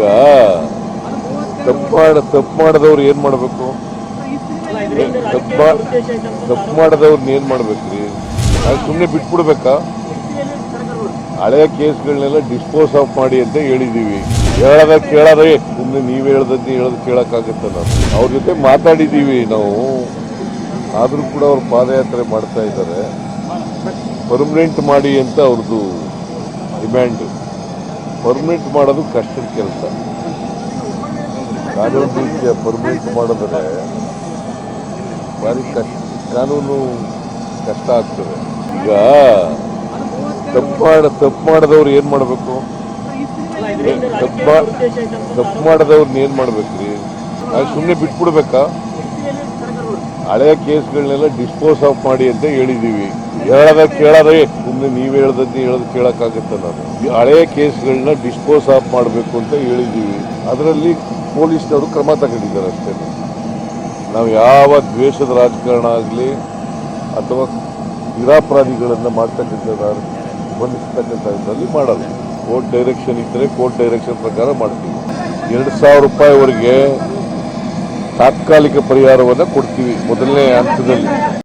ಈಗ ತಪ್ಪು ತಪ್ಪು ಮಾಡದವ್ರು ಏನ್ ಮಾಡ್ಬೇಕು? ತಪ್ಪು ತಪ್ಪು ಮಾಡದವ್ರನ್ನ ಏನ್ ಮಾಡ್ಬೇಕ್ರಿ? ಅದು ಸುಮ್ಮನೆ ಬಿಟ್ಬಿಡ್ಬೇಕಾ? ಹಳೆಯ ಕೇಸ್ಗಳನ್ನೆಲ್ಲ ಡಿಸ್ಪೋಸ್ ಆಫ್ ಮಾಡಿ ಅಂತ ಹೇಳಿದೀವಿ. ಹೇಳದ ಕೇಳದೇ ಸುಮ್ಮನೆ ನೀವ್ ಹೇಳ್ದದ್ದು ಹೇಳದ್ ಕೇಳಕ್ಕಾಗತ್ತ ನಾನು. ಅವ್ರ ಜೊತೆ ಮಾತಾಡಿದೀವಿ ನಾವು. ಆದ್ರೂ ಕೂಡ ಅವ್ರು ಪಾದಯಾತ್ರೆ ಮಾಡ್ತಾ ಇದ್ದಾರೆ. ಪರ್ಮನೆಂಟ್ ಮಾಡಿ ಅಂತ ಅವ್ರದ್ದು ಡಿಮ್ಯಾಂಡ್. ಪರ್ಮನೆಂಟ್ ಮಾಡೋದು ಕಷ್ಟದ ಕೆಲಸ. ಕಾನೂನು ರೀತಿಯ ಪರ್ಮಿಟ್ ಮಾಡಿದ್ರೆ ಭಾರಿ ಕಷ್ಟ, ಕಾನೂನು ಕಷ್ಟ ಆಗ್ತದೆ. ಈಗ ತಪ್ಪು ಮಾಡ, ತಪ್ಪು ಮಾಡಿದವ್ರು ಏನು ಮಾಡಬೇಕು? ತಪ್ಪು ತಪ್ಪು ಏನು ಏನ್ ಮಾಡ್ಬೇಕ್ರಿ? ಅದು ಸುಮ್ಮನೆ ಬಿಟ್ಬಿಡ್ಬೇಕಾ? ಹಳೆಯ ಕೇಸ್ಗಳನ್ನೆಲ್ಲ ಡಿಸ್ಪೋಸ್ ಆಫ್ ಮಾಡಿ ಅಂತ ಹೇಳಿದೀವಿ. ಹೇಳದ ಕೇಳಬೇಕು. ನೀವು ನೀವು ಹೇಳ್ದದ್ದು ಹೇಳದ್ ಕೇಳಕ್ಕಾಗತ್ತ ನಾನು. ಹಳೆ ಕೇಸ್ಗಳನ್ನ ಡಿಸ್ಪೋಸ್ ಆಫ್ ಮಾಡಬೇಕು ಅಂತ ಹೇಳಿದ್ದೀವಿ ಅದರಲ್ಲಿ ಪೊಲೀಸ್ನವರು ಕ್ರಮ ತಗೊಂಡಿದ್ದಾರೆ ಅಷ್ಟೇ. ನಾವು ಯಾವ ದ್ವೇಷದ ರಾಜಕಾರಣ ಆಗಲಿ ಅಥವಾ ನಿರಾಪರಾಧಿಗಳನ್ನು ಮಾಡ್ತಕ್ಕಂಥ ಬಂಧಿಸ್ತಕ್ಕಂಥದ್ರಲ್ಲಿ ಮಾಡಲ್ಲ. ಕೋರ್ಟ್ ಡೈರೆಕ್ಷನ್ ಇದ್ದರೆ ಕೋರ್ಟ್ ಡೈರೆಕ್ಷನ್ ಪ್ರಕಾರ ಮಾಡ್ತೀವಿ. ಎರಡು ಸಾವಿರ ರೂಪಾಯಿವರೆಗೆ ತಾತ್ಕಾಲಿಕ ಪರಿಹಾರವನ್ನು ಕೊಡ್ತೀವಿ ಮೊದಲನೇ ಹಂತದಲ್ಲಿ.